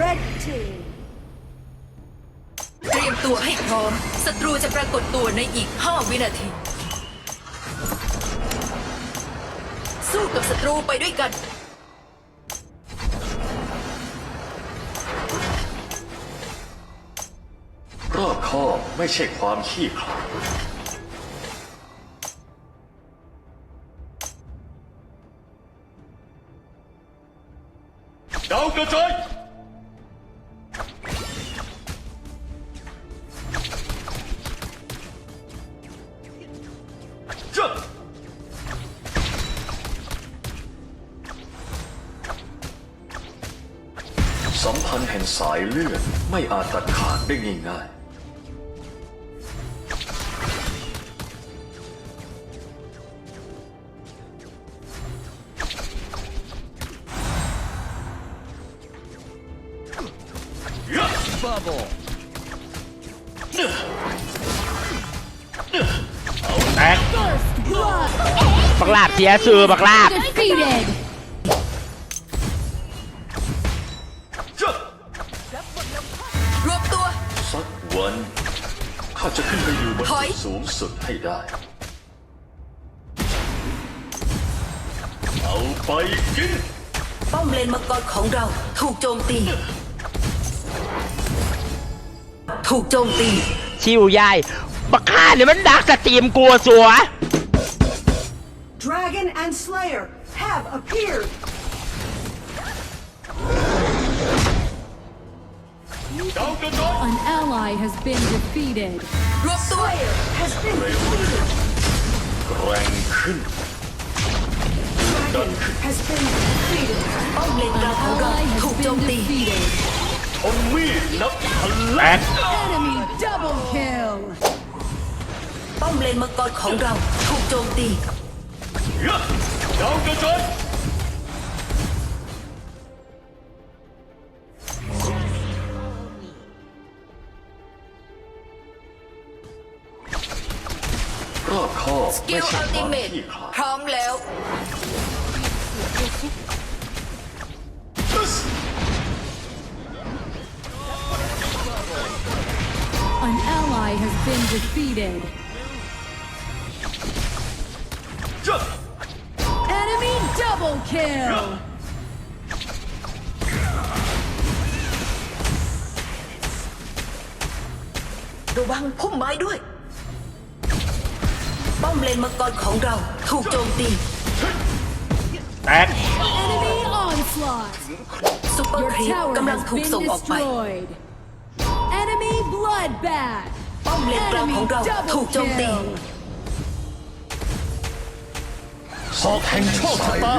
Red team. เตรียมตัวให้พร้อม ศัตรูจะปรากฏตัวในอีก 5 วินาที สู้กับศัตรูไปด้วยกันรอบคอบไม่ใช่ความขี้ขลาดดาวกระจายายเลือดไม่อาจตัดขาดได้ง่ายๆ Bubble. แตกบักลาบเสียซื้อบักลาบ Defeated. รวบตัว สักวันข้าจะขึ้นไปอยู่บนถอย จุดสูงสุดให้ได้ เอาไปกิน ป้อมเลนมังกรของเราถูกโจมตี ถูกโจมตี ชิวยายบักข้าเนี่ยมันดักสตรีมกลัวสัว Dragon and Slayer have appeared. Ally has been defeated. รวบตัว Has been defeated. แรงขึ้น Dragon has been defeated. ป้อมเลนกลางของเรา Ally ถูก has โจม been ตี defeated. ทนมีดนับพันแตเล่มก Enemy double kill. ป้อมเลนมังกรขอ สกิไม่ลใช่อัลคติวามเมตขี้ขลาดพร้อมแล้ว An ally has been defeated. จ้ะ Enemy double kill. ระวังพุ่มไม้ด้วย ป้อมเลนมังกรของเราถูกโจมตี แตก Enemy onslaught. ซุปเปอร์ Your ครีป tower กำลัง has ถูก been ส่งออกไป destroyed. Enemy bloodbath. ป้อมเลนกลาง Enemy ของเรา ถูก double โจมตี kill. ศอกแห่งโชคชะตา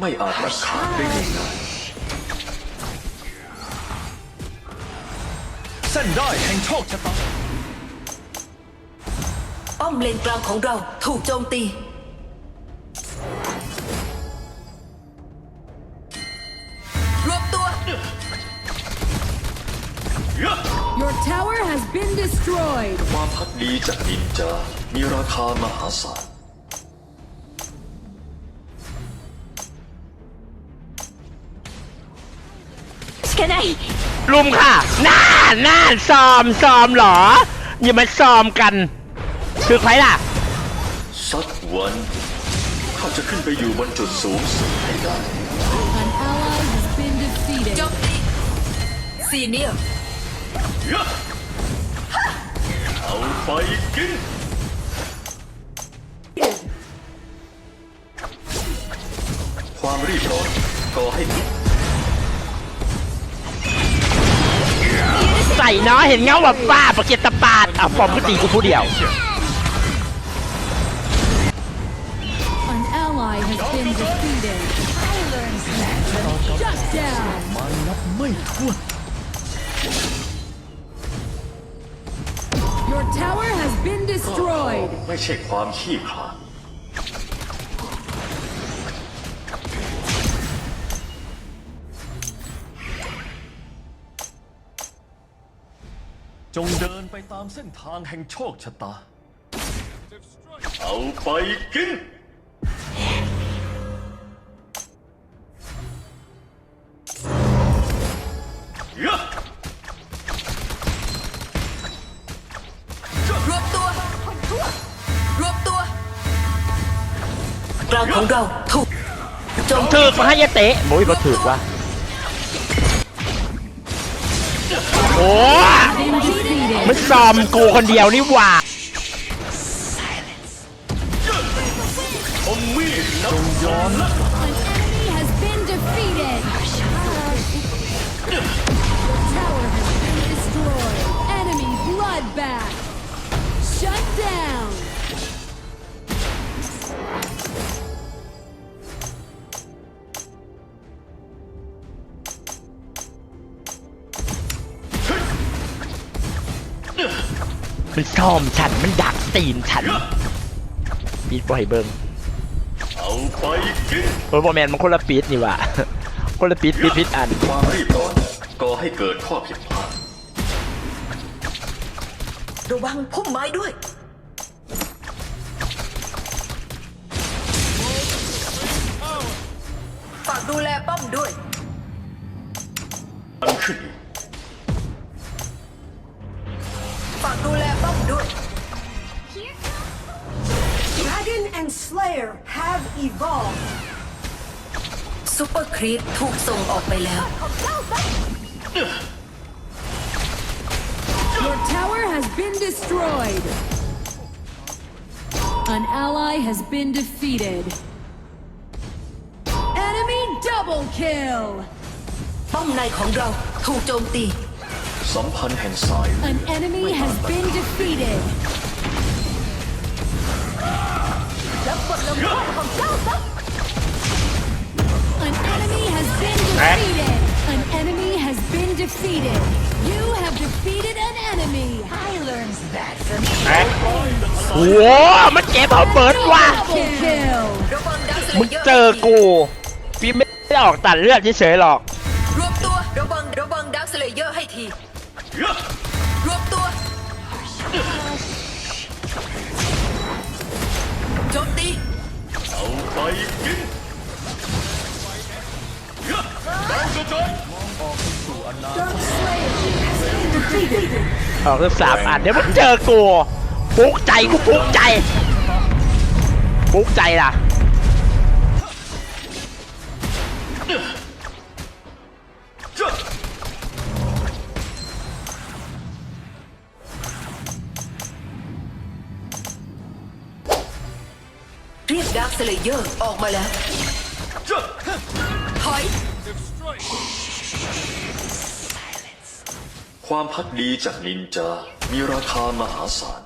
ไม่อาจตัดขาดได้ง่ายเส้นได้แห่งโชคชะตา ป้อมเลนกลางของเราถูกโจมตี รวบตัว Your tower has been destroyed. ๆความพักดีจากนินจา มีราคามหาศาลลุมค่ะน่าน่าซ้อมซ้อมเหรอ อย่ามาซ้อมกัน คือใครล่ะสักวันข้าจะขึ้นไปอยู่บนจุดสูงสุดให้ได้ An ally has been โจ defeated. มตีซีเนียร์เอาไปกิน ความรีบร้อนก่อให้พิษใส่เนาะเห็นเงาแบบฟ้าประเกตตะปาดอะปอมก็ตีกูผู้เดียว in defeated. Shut down. มันนับไม่ถ้วน Your tower has been destroyed. ไม่ใช่ความขี้ขลาด จงเดินไปตามเส้นทางแห่งโชคชะตา เอาไปกิน ลางของเราถูกโจมตีถือกมาให้ยะเตะโอ้ยบ่ถือกวะโอ้ Been defeated. มันซอมกูคนเดียวนี่หว่า An enemy has been defeated. Tower has been destroyed. Enemy bloodbath. มันซ้อมฉันมันดักตีนฉันปีดบ่ให้เบิ่งเอาไปกินเออบ่แมนมันคนละปีดนี่ว่าคนละปีดปีดผิดอันความรีบร้อนก่อให้เกิดข้อผิดพลาดระวังพุ่มไม้ด้วย ฝากดูแลป้อมด้วย Slayer have evolved. ซูเปอร์ครีปถูกส่งออกไปแล้ว Your tower has been destroyed. An ally has been defeated. Enemy double kill. ป้อมในของเราถูกโจมตี สัมพันธ์แห่งสายเลือด An enemy has been defeated. รับบทลงโทษของเจ้าซะ An enemy has been defeated. An enemy has been defeated. You have defeated an enemy. I learned that from โอ้โหมันเจ็บเอาเบิร์ดว่ะ Double kill. ระวังดักสเลมึงเยอร์เจอกูพี่ไม่ได้ออกตัดเลือดเฉยๆหรอก ออกทั้งสามอันเดี๋ยวมึงเจอกูฟุกใจกูฟุกใจฟุกใจล่ะเรียกดักสเลเยอร์ออกมาแล้วถอย ความพักดีจากนินจา มีราคามหาศาล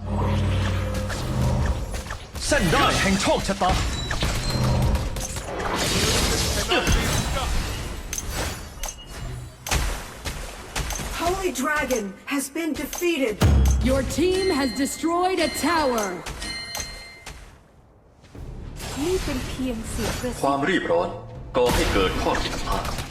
เส้นได้แห่งโชคชะตา Holy Dragon has been defeated. Your team has destroyed a tower. นี่เป็นเพียงเสียงกระความรีบร้อนก่อให้เกิดข้อผิดพลาด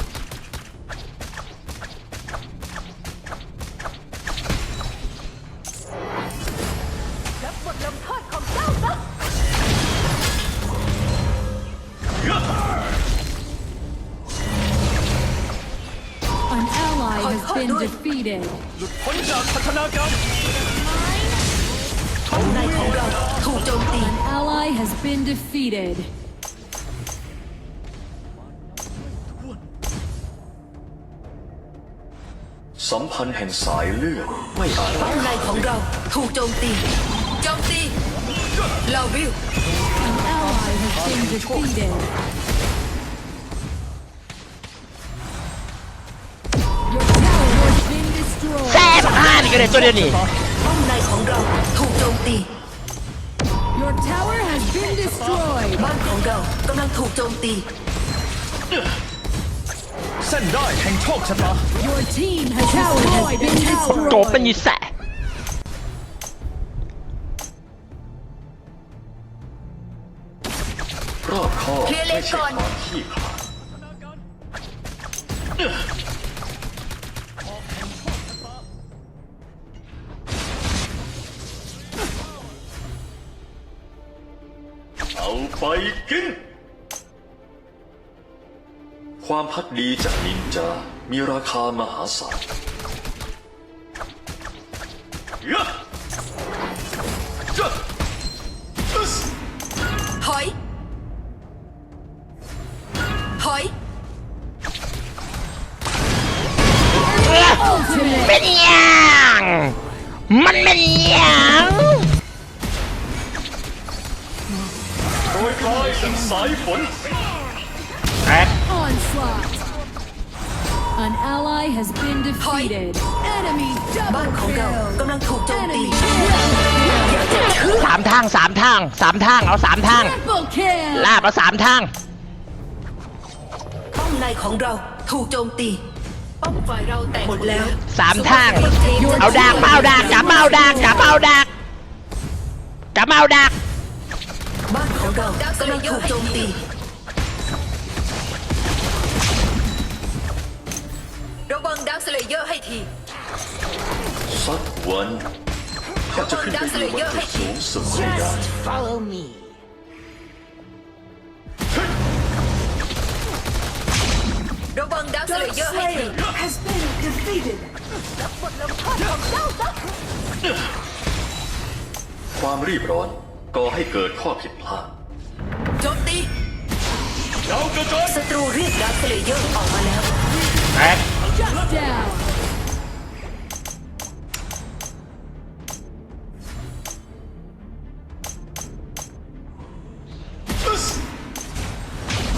defeated. หลุดพ้นจากพัฒนาการป้อมในของเราถูกโจมตี An ally has been defeated. สัมพันธ์แห่งสายเลือดไม่อาจป้อมในของเราถูกโจมตี โจมตีลาวิล An ally has been defeated. ก็ได้ตัวเดียวนี่ป้อมในของเราถูกโจมตี Your tower has been destroyed. บ้านของเรากำลังถูกโจมตี เส้นได้แห่งโชคชะตา Your team has destroyed a โกบเป็น tower. ยีแสะรอบคอบเคลียร์เลนก่อน เอาไปกิน ความพักดีจากนินจา มีราคามหาศาลยะจะถอย ถอย เป็นยัง มันเป็นยัง สายฝนแตก Onslaught. An ally has been defeated. Enemy บ้าน double ของเรา kill. กำลังถูกโจมตี Enemy triple สามทางสามทางสามทางเอาสามทาง kill. ลาบเอาสามทาง ป้อมในของเราถูกโจมตี ป้อมฝ่ายเราแตกหมดแล้วสามทาง เอาดากมาเอาดากจับมาเอาดากจับมาเอาดากจับมาเอาดาก บ้านของเรากำลังถูกโจมตีระวังดักสเลเยอร์ให้ทีสักวันข้าจะขึ้นไปอยู่บนจุดสูงสุดให้ได้ follow me ระวังดักสเล Dark เยอร์ให้ที Slayer has been defeated. ความรีบร้อน ก่อให้เกิดข้อผิดพลาดโจมตีดาวกระจายศัตรูเรียกดักสเลเยอร์ออกมาแล้ว แตก Shut down.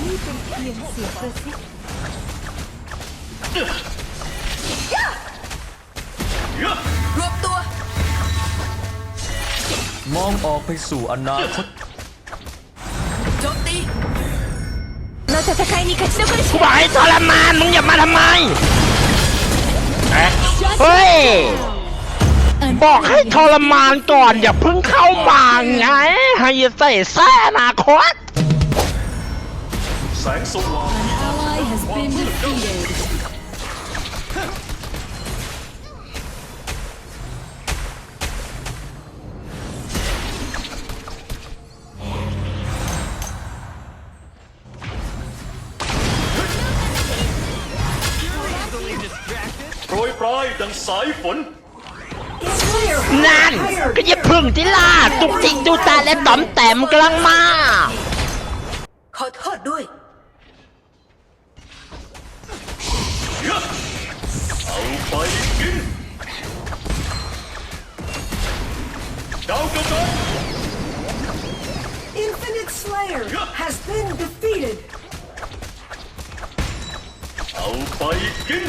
นี่เป็นเพียงเสียงกระซิบ มองออกไปสู่อนาคตโจมตีกูบอกให้ทรมานมึงอย่ามาทำไมแตก Shut เฮ้ย An บอกให้ enemy ทรมานก่อนอย่าเพิ่งเข้ามาไงให้ใส่แซ่อนาคตแสงสว่าง ดังสายฝน Slayer นั่นก็อย่าพึ่งที่ล่าตุกจิกดูตาและต๋อมแต้มกำลังมา ขอโทษด้วย เอาไปกินดาวกระจาย Infinite Slayer has been defeated. เอาไปกิน